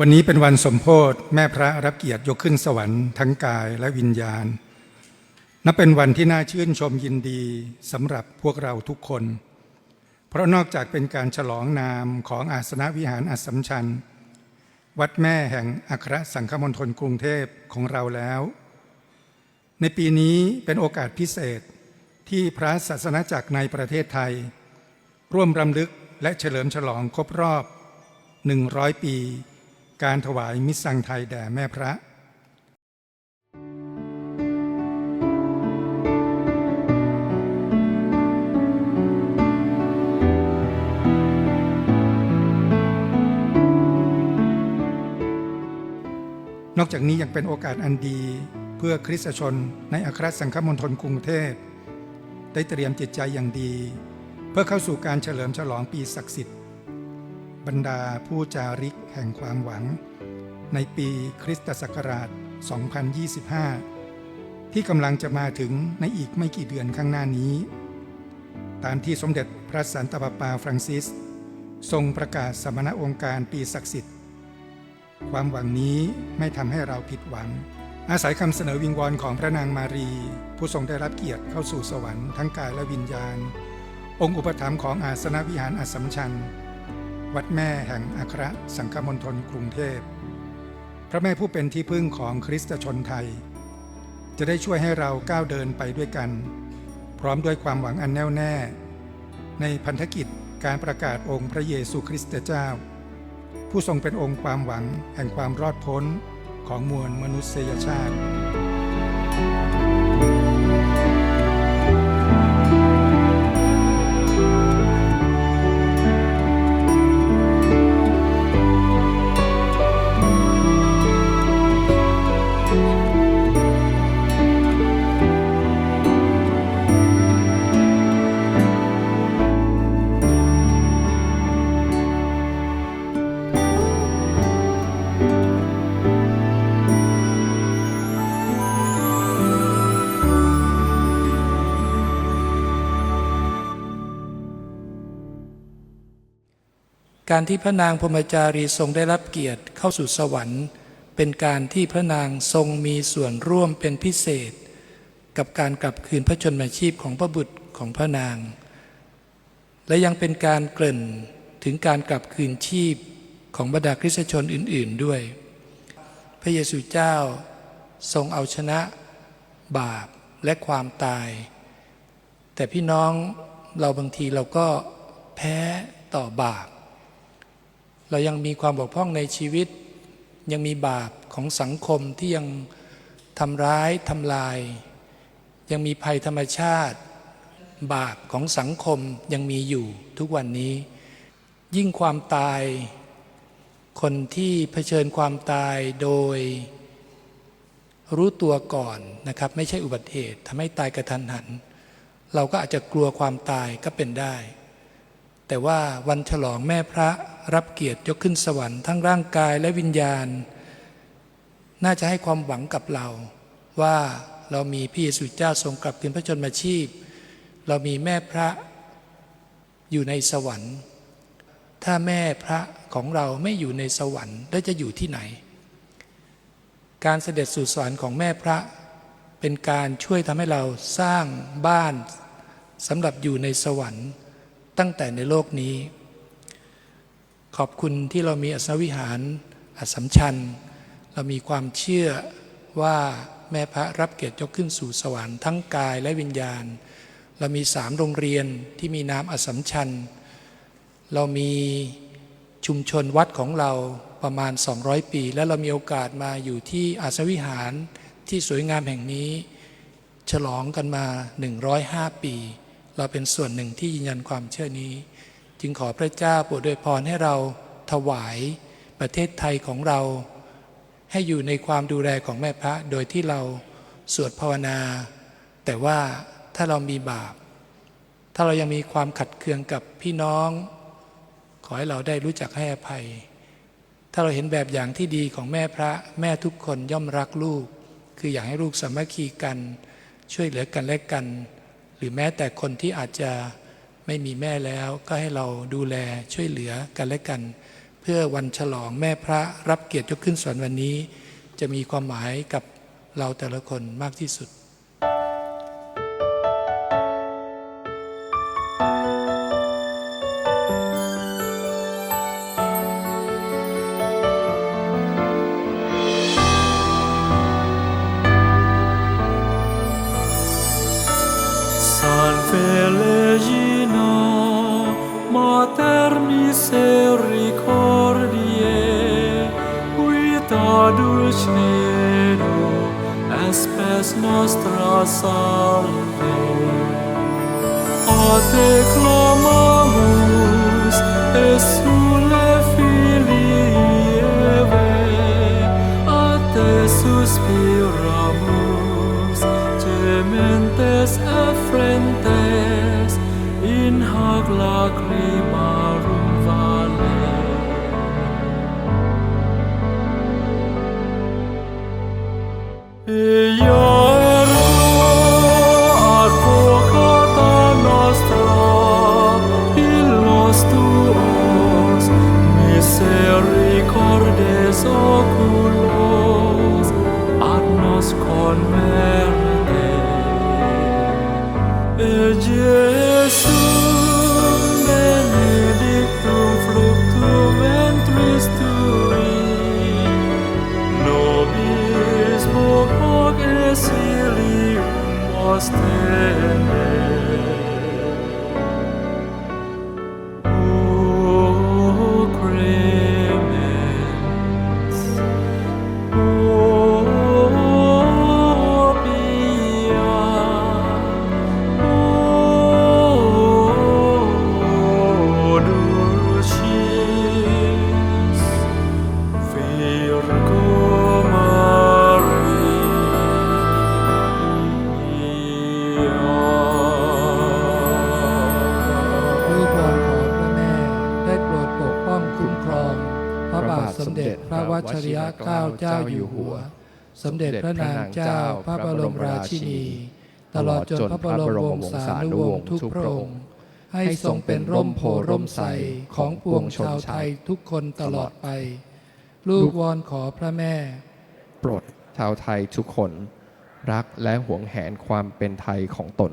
วันนี้เป็นวันสมโพธิแม่พระรับเกียรติยกขึ้นสวรรค์ทั้งกายและวิญญาณ นับเป็นวันที่น่าชื่นชมยินดีสำหรับพวกเราทุกคน เพราะนอกจากเป็นการฉลองนามของอาสนวิหารอัสมชัญ วัดแม่แห่งอัครสังฆมณฑลกรุงเทพของเราแล้ว ในปีนี้เป็นโอกาสพิเศษที่พระศาสนาจักรในประเทศไทย ร่วมรำลึกและเฉลิมฉลองครบรอบ 100 ปี การถวายมิสซังไทยแด่แม่พระนอกจากนี้ยังเป็นโอกาสอันดีเพื่อคริสตชนในอัครสังฆมณฑลกรุงเทพ ได้เตรียมจิตใจอย่างดี เพื่อเข้าสู่การเฉลิมฉลองปีศักดิ์สิทธิ์ บรรดาผู้จาริกแห่งความหวัง ในปีคริสตศักราช 2025 ที่กำลังจะมาถึงในอีกไม่กี่เดือนข้างหน้านี้ ตามที่สมเด็จพระสันตะปาปาฟรังซิส ทรงประกาศสมณองค์การปีศักดิ์สิทธิ์ ความหวังนี้ไม่ทำให้เราผิดหวัง อาศัยคำเสนอวิงวอนของพระนางมารี ผู้ทรงได้รับเกียรติเข้าสู่สวรรค์ทั้งกายและวิญญาณ องค์อุปถัมภ์ของอาสนวิหารอัสสัมชัญ วัดแม่แห่งอัครสังฆมณฑลกรุงเทพ พระแม่ผู้เป็นที่พึ่งของคริสตชนไทย จะได้ช่วยให้เราก้าวเดินไปด้วยกัน พร้อมด้วยความหวังอันแน่วแน่ ในพันธกิจการประกาศองค์พระเยซูคริสต์เจ้า ผู้ทรงเป็นองค์ความหวังแห่งความรอดพ้นของมวลมนุษยชาติ การที่พระนางพรมจารีทรงได้รับเกียรติเข้าสู่สวรรค์ เป็นการที่พระนางทรงมีส่วนร่วมเป็นพิเศษ กับการกลับคืนพระชนมาชีพของพระบุตรของพระนาง และยังเป็นการเกริ่นถึงการกลับคืนชีพของบรรดาคริสตชนอื่น ๆด้วย พระเยซูเจ้าทรงเอาชนะบาปและความตาย แต่พี่น้องเราบางทีเราก็แพ้ต่อบาป เรายังมีความบกพร่องในชีวิต ยังมีบาปของสังคมที่ยังทำร้ายทำลาย ยังมีภัยธรรมชาติ บาปของสังคมยังมีอยู่ทุกวันนี้ ยิ่งความตาย คนที่เผชิญความตายโดย รู้ตัวก่อนนะครับ ไม่ใช่อุบัติเหตุทำให้ตายกระทันหัน เราก็อาจจะกลัวความตายก็เป็นได้ แต่ว่าวันฉลองแม่พระรับเกียรติยกขึ้นสวรรค์ทั้งร่างกายและวิญญาณ น่าจะให้ความหวังกับเรา ว่าเรามีพระเยซูเจ้าทรงกลับคืนพระชนมาชีพ เรามีแม่พระอยู่ในสวรรค์ ถ้าแม่พระของเราไม่อยู่ในสวรรค์แล้วจะอยู่ที่ไหน การเสด็จสู่สวรรค์ของแม่พระ เป็นการช่วยทำให้เราสร้างบ้านสำหรับอยู่ในสวรรค์ ตั้งแต่ในโลกนี้ ขอบคุณที่เรามีอัศวิหารอัสสัมชัญ เรามีความเชื่อว่าแม่พระรับเกียรติยกขึ้นสู่สวรรค์ทั้งกายและวิญญาณ เรามีสามโรงเรียนที่มีน้ำอสสัมชัญ เรามีชุมชนวัดของเราประมาณ 200 ปี และเรามีโอกาสมาอยู่ที่อาสวิหารที่สวยงามแห่งนี้ ฉลองกันมา 105 ปี เราเป็นส่วนหนึ่งที่ยืนยันความเชื่อนี้ จึงขอพระเจ้าโปรดโดยพรให้เราถวายประเทศไทยของเรา ให้อยู่ในความดูแลของแม่พระโดยที่เราสวดภาวนา แต่ว่าถ้าเรามีบาป ถ้าเรายังมีความขัดเคืองกับพี่น้อง ขอให้เราได้รู้จักให้อภัย ถ้าเราเห็นแบบอย่างที่ดีของแม่พระแม่ทุกคนย่อมรักลูก คืออยากให้ลูกสามัคคีกัน ช่วยเหลือกันและกัน หรือแม้แต่คนที่อาจจะไม่มีแม่แล้วก็ให้เราดูแลช่วยเหลือกันและกัน เพื่อวันฉลองแม่พระรับเกียรติยกขึ้นสวรรค์วันนี้ จะมีความหมายกับเราแต่ละคนมากที่สุด oh dulcero espes nostra salve. O te clamamus esule filii a te suspiramus gementes affrentes in hac lacrimae ชิรเกล้าเจ้าอยู่หัว สมเด็จพระนางเจ้าพระบรมราชินี ตลอดจนพระบรมวงศานุวงศ์ทุกพระองค์ ให้ทรงเป็นร่มโพร่มใสของปวงชาวไทยทุกคนตลอดไป ลูกวอนขอพระแม่โปรดชาวไทยทุกคน รักและหวงแหนความเป็นไทยของตน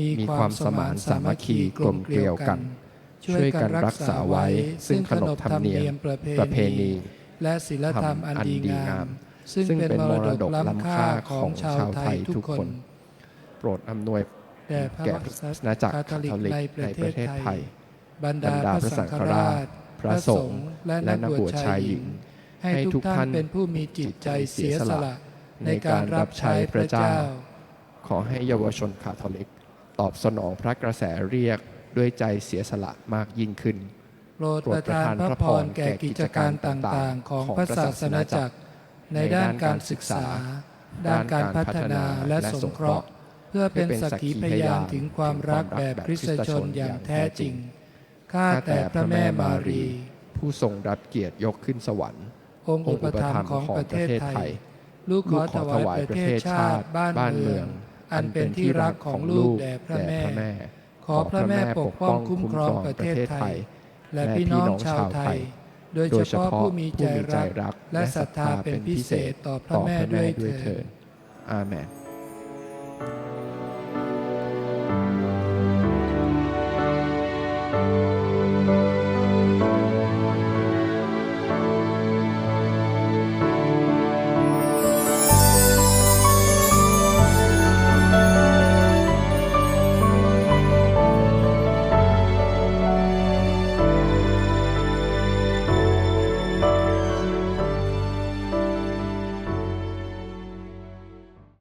มีความสมานสามัคคีกลมเกลียวกัน ช่วยกันรักษาไว้ซึ่งขนบธรรมเนียมประเพณี และศีลธรรมอันดีงาม ซึ่งซึ่งเป็นเป็นมมรรดดกกล้ำล้ำค่าค่าขขอองงชาวชาวไทไทยยทุทุกกคคนนโปรดอำนวยแด่พระแก่มหากษัตริย์อาณาจักรคาทอลิกคาทอลิกในประในเทประศเทศไทไทยยบรรดาบรรดาพระพระสัสังงฆฆราราชชพระสงฆ์และและนักนักบบววชชชาชายยหหญิญิงงให้ให้ทุกทุกท่าท่านนเป็นผู้มีจิตใจเสียสละ ในในกาการรรัรับบใช้ใช้พพระระเจ้าเจ้า ขอให้เยาวชนคาทอลิก ตอบสนองพระกระแสเรียกด้วยใจเสียสละมากยิ่งขึ้น โปรดประทานพระพรแก่กิจการต่างๆ ของพระศาสนาจักร ในด้านการศึกษา ด้านการพัฒนาและสงเคราะห์ เพื่อเป็นสักขีพยานถึงความรักแบบคริสตชนอย่างแท้จริง ข้าแต่พระแม่มารี ผู้ทรงรับเกียรติยกขึ้นสวรรค์ องค์อุปถัมภ์ของประเทศไทย ลูกขอถวายประเทศชาติบ้านเมือง อันเป็นที่รักของลูกแด่พระแม่ ขอพระแม่ปกป้องคุ้มครองประเทศไทย และพี่น้องชาวไทย โดยโดยเฉเฉพาะพาะผู้มีใจผู้มีใจรักรัก และศรัทธาเป็นพิเศษต่อพระแม่ด้วยเถิดอาเมน Amen.